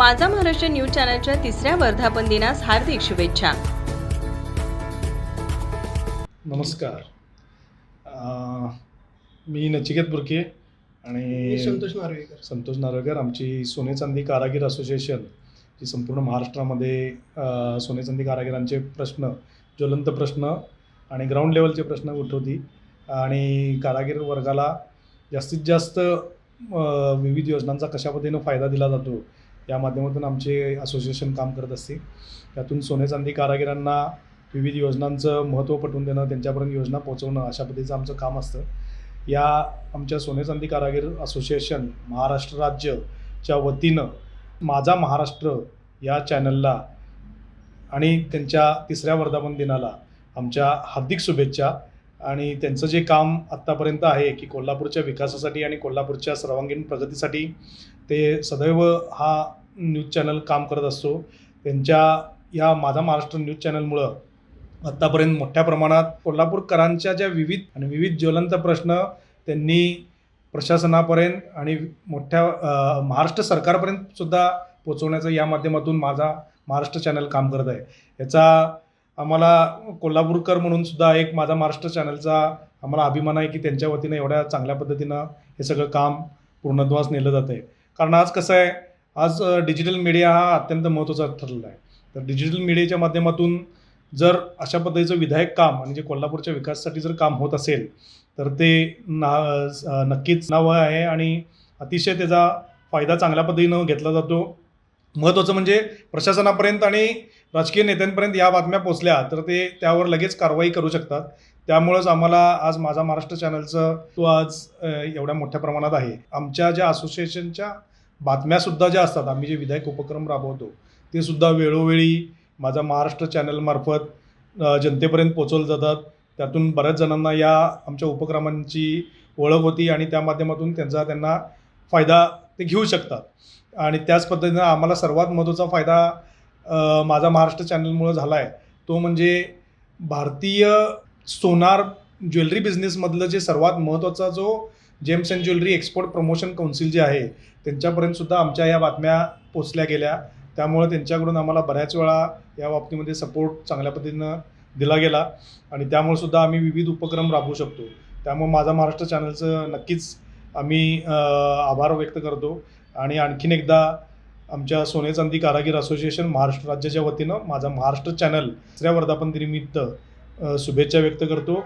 माझा महाराष्ट्र न्यूज चॅनलच्या तिसऱ्या वर्धापन दिनास हार्दिक शुभेच्छा. नमस्कार. मी नचिकेत बुरके आणि संतोष नार्वेकर. संतोष नार्वेकर. आमची सोने चांदी कारागीर असोसिएशन जी संपूर्ण महाराष्ट्रामध्ये सोने चांदी कारागिरांचे प्रश्न ज्वलंत प्रश्न आणि ग्राउंड लेवलचे प्रश्न उठवती आणि कारागीर वर्गाला जास्तीत जास्त विविध योजनांचा कशा पद्धतीनं फायदा दिला जातो या माध्यमातून आमचे असोसिएशन काम करत असते त्यातून सोने चांदी कारागिरांना विविध योजनांचं महत्त्व पटवून देणं त्यांच्यापर्यंत योजना पोहोचवणं अशा पद्धतीचं आमचं काम असतं. या आमच्या सोने चांदी कारागीर असोसिएशन महाराष्ट्र राज्यच्या वतीनं माझा महाराष्ट्र या चॅनलला आणि त्यांच्या तिसऱ्या वर्धापन दिनाला आमच्या हार्दिक शुभेच्छा. आणि त्यांचं जे काम आत्तापर्यंत आहे की कोल्हापूरच्या विकासासाठी आणि कोल्हापूरच्या सर्वांगीण प्रगतीसाठी ते सदैव हा न्यूज चॅनल काम करत असतो. त्यांच्या या माझा महाराष्ट्र न्यूज चॅनलमुळं आत्तापर्यंत मोठ्या प्रमाणात कोल्हापूरकरांच्या ज्या विविध आणि विविध ज्वलंत प्रश्न त्यांनी प्रशासनापर्यंत आणि मोठ्या महाराष्ट्र सरकारपर्यंत सुद्धा पोचवण्याचं या माध्यमातून माझा महाराष्ट्र चॅनल काम करत आहे. याचा आम्हाला कोल्हापूरकर म्हणून सुद्धा एक माझा महाराष्ट्र चॅनलचा आम्हाला अभिमान आहे की त्यांच्या वतीनं एवढ्या चांगल्या पद्धतीनं हे सगळं काम पूर्णत्वास नेलं जातं आहे कारण आज कसं आहे आज डिजिटल मीडिया हा अत्यंत महत्त्वाचा ठरलेला आहे. तर डिजिटल मीडियाच्या माध्यमातून जर अशा पद्धतीचं विधायक काम आणि जे कोल्हापूरच्या विकासासाठी जर काम होत असेल तर ते ना नक्कीच नाव आहे आणि अतिशय त्याचा फायदा चांगल्या पद्धतीनं घेतला जातो. महत्त्वाचं म्हणजे प्रशासनापर्यंत आणि राजकीय नेत्यांपर्यंत या बातम्या पोचल्या तर ते त्यावर लगेच कारवाई करू शकतात. त्यामुळंच आम्हाला आज माझा महाराष्ट्र चॅनलचं तो आज एवढ्या मोठ्या प्रमाणात आहे. आमच्या ज्या असोसिएशनच्या बातम्यासुद्धा ज्या असतात आम्ही जे विधायक उपक्रम राबवतो ते सुद्धा वेळोवेळी माझा महाराष्ट्र चॅनलमार्फत जनतेपर्यंत पोचवलं जातात. त्यातून बऱ्याच जणांना या आमच्या उपक्रमांची ओळख होती आणि त्या माध्यमातून त्यांचा त्यांना फायदा ते घेऊ शकतात. आणि त्याच पद्धतीनं आम्हाला सर्वात महत्त्वाचा फायदा माझा महाराष्ट्र चॅनलमुळं झाला आहे तो म्हणजे भारतीय सोनार ज्वेलरी बिझनेसमधलं जे सर्वात महत्त्वाचा जो gems and jewellery export promotion council जे आहे त्यांच्यापर्यंत सुद्धा आमच्या या बातम्या पोचल्या गेल्या. त्यामुळे त्यांच्याकडून आम्हाला बऱ्याच वेळा या बाबतीमध्ये सपोर्ट चांगल्या पद्धतीनं दिला गेला. आणि त्यामुळे सुद्धा आम्ही विविध उपक्रम राबवू शकतो. त्यामुळे माझा महाराष्ट्र चॅनलचं नक्कीच आम्ही आभार व्यक्त करतो. आणि आणखीन एकदा आमच्या सोने चांदी कारागीर असोसिएशन महाराष्ट्र राज्याच्या वतीनं माझा महाराष्ट्र चॅनल दुसऱ्या वर्धापन दिनिमित्त शुभेच्छा व्यक्त करतो.